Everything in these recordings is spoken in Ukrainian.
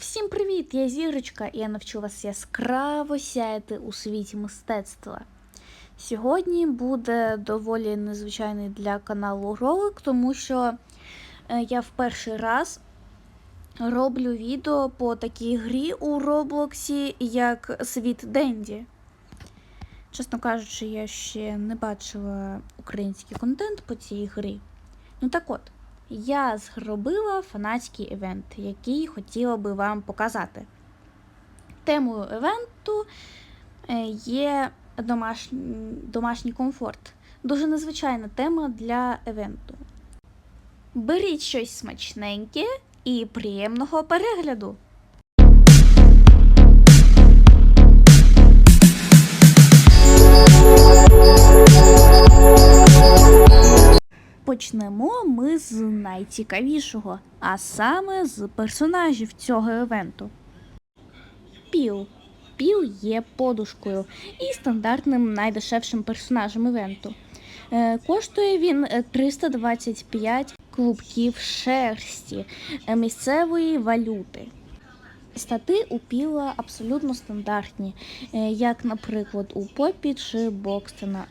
Всім привіт! Я Зірочка, і я навчу вас яскраво сяяти у світі мистецтва. Сьогодні буде доволі незвичайний для каналу ролик, тому що е, я в перший раз роблю відео по такій грі у Роблоксі, як Світ Денді. Чесно кажучи, я ще не бачила український контент по цій грі. Ну так от. Я зробила фанатський івент, який хотіла би вам показати. Темою івенту е, є домашній, домашній комфорт. Дуже незвичайна тема для івенту. Беріть щось смачненьке і приємного перегляду! Почнемо ми з найцікавішого, а саме з персонажів цього івенту. Піл. Піл є подушкою і стандартним найдешевшим персонажем івенту. Е, коштує він е, 325 клубків шерсті е, місцевої валюти. Стати у Піла абсолютно стандартні, е, як, наприклад, у Попі чи Бокстона.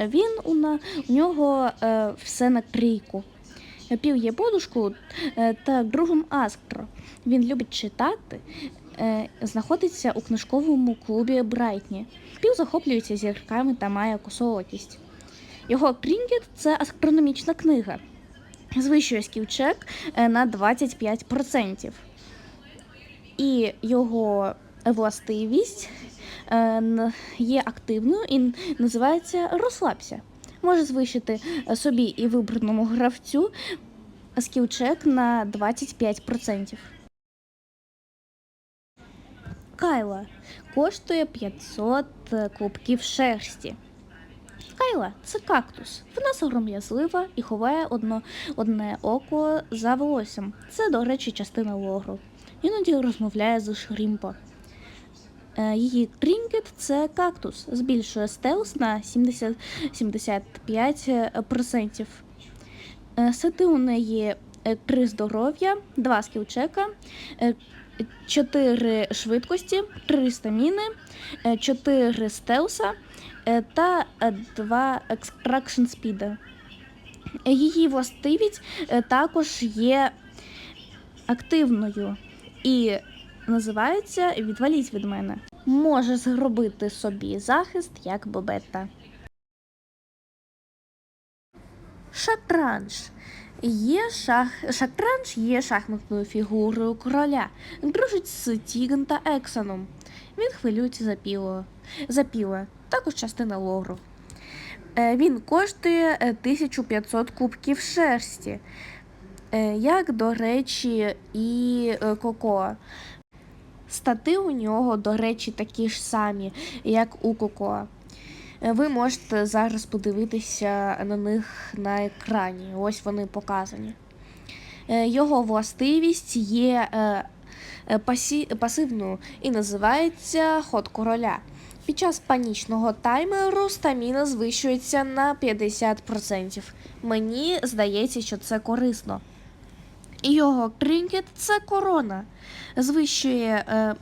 Він у, на, у нього е, все на трійку. Пів є подушку е, та другом Аскро. Він любить читати, е, знаходиться у книжковому клубі Брайтні. Пів захоплюється зірками та має косоокість. Його Трінкет це астрономічна книга. Звищує сківчек е, на 25%. І його властивість є активною і називається розслабся. Може звищити е, собі і вибраному гравцю скілчек на 25%. Кайла коштує 500 клубків шерсті. Кайла це кактус. Вона сором'язлива і ховає одно, одне око за волоссям. Це, до речі, частина логру. Іноді розмовляє з Шрімпо. Е, Її трінкет це кактус, збільшує стелс на 70, 75%. Е, Сети у неї 3 здоров'я, 2 скілчека, 4 швидкості, 3 стаміни, 4 стелса е, та 2 екстракшн спіда. Її властивість е, також є активною і називається Відваліть від мене. Може зробити собі захист як бобета. Шатранж. Є шах... Шатранж є шахматною фігурою короля. Дружить з Тіган та Ексоном. Він хвилюється за піло. За піле, також частина лору. Е, Він коштує е, 1500 кубків шерсті. Е, Як, до речі, і е, Коко. Стати у нього, до речі, такі ж самі, як у Коко. Е, Ви можете зараз подивитися на них на екрані. Ось вони показані. Е, Його властивість є е, пасивною і називається ход короля. Під час панічного таймеру стаміна звищується на 50%. Мені здається, що це корисно. Його тринкет це корона. Звищує е,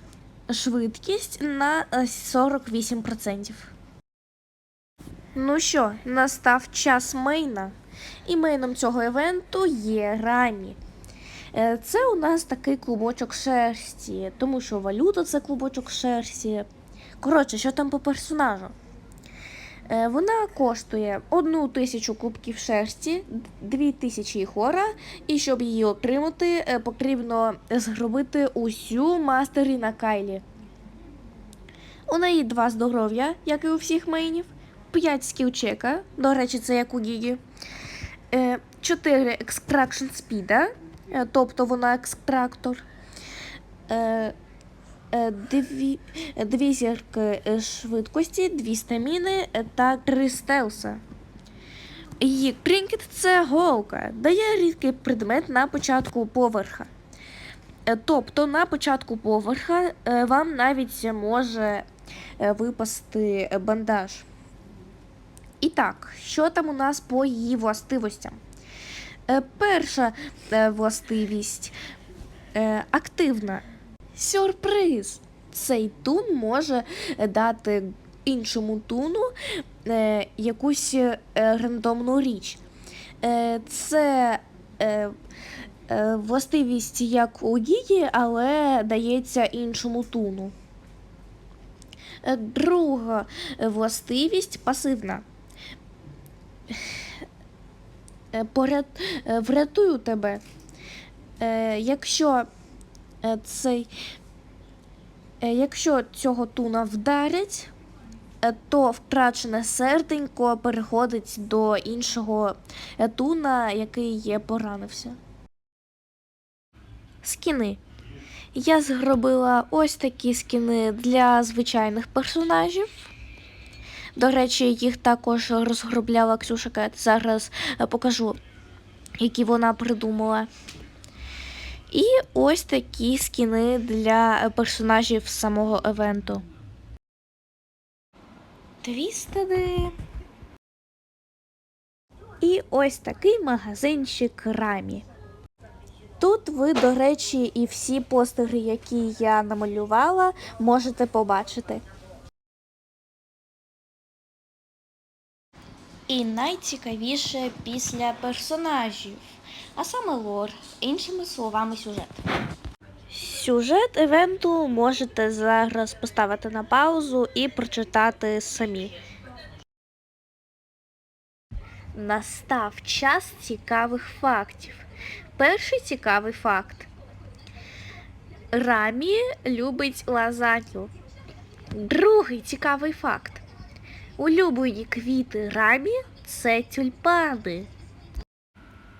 швидкість на е, 48%. Ну що, настав час мейна. І мейном цього івенту є Рамі. Е, Це у нас такий клубочок шерсті, тому що валюта це клубочок шерсті. Коротше, що там по персонажу? Е, Вона коштує одну тисячу кубків шерсті, дві тисячі хора, і щоб її отримати, е, потрібно зробити усю мастері на Кайлі. У неї два здоров'я, як і у всіх мейнів, 5 скілчека, до речі, це як у Гігі, 4 екстракшн спіда, е, тобто вона екстрактор. Е, Дві, дві зірки е, швидкості, дві стаміни е, та три стелса. Її тринкет це голка, дає рідкий предмет на початку поверха. Тобто на початку поверха вам навіть може випасти бандаж. І так, що там у нас по її властивостям? Перша властивість активна. Сюрприз! Цей тун може дати іншому туну е, якусь е, рандомну річ. Е, це е, е, властивість як у Гігі, але дається іншому туну. Е, Друга властивість пасивна. Е, Поряд, е, врятую тебе. Е, якщо е, цей, е, якщо цього туна вдарять, е, то втрачене серденько переходить до іншого е, туна, який є поранився. Скіни. Я зробила ось такі скіни для звичайних персонажів. До речі, їх також розробляла Ксюша Кет. Зараз е, покажу, які вона придумала. І ось такі скіни для е, персонажів самого евенту. Твістеди. І ось такий магазинчик Рамі. Тут ви, до речі, і всі постери, які я намалювала, можете побачити. І найцікавіше після персонажів, а саме лор, іншими словами, сюжет. Сюжет івенту можете зараз поставити на паузу і прочитати самі. Настав час цікавих фактів. Перший цікавий факт. Рамі любить лазанью. Другий цікавий факт. Улюблені квіти Рамі це тюльпани.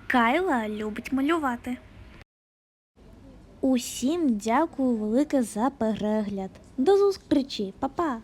Кайла любить малювати. Усім дякую велике за перегляд. До зустрічі, па-па!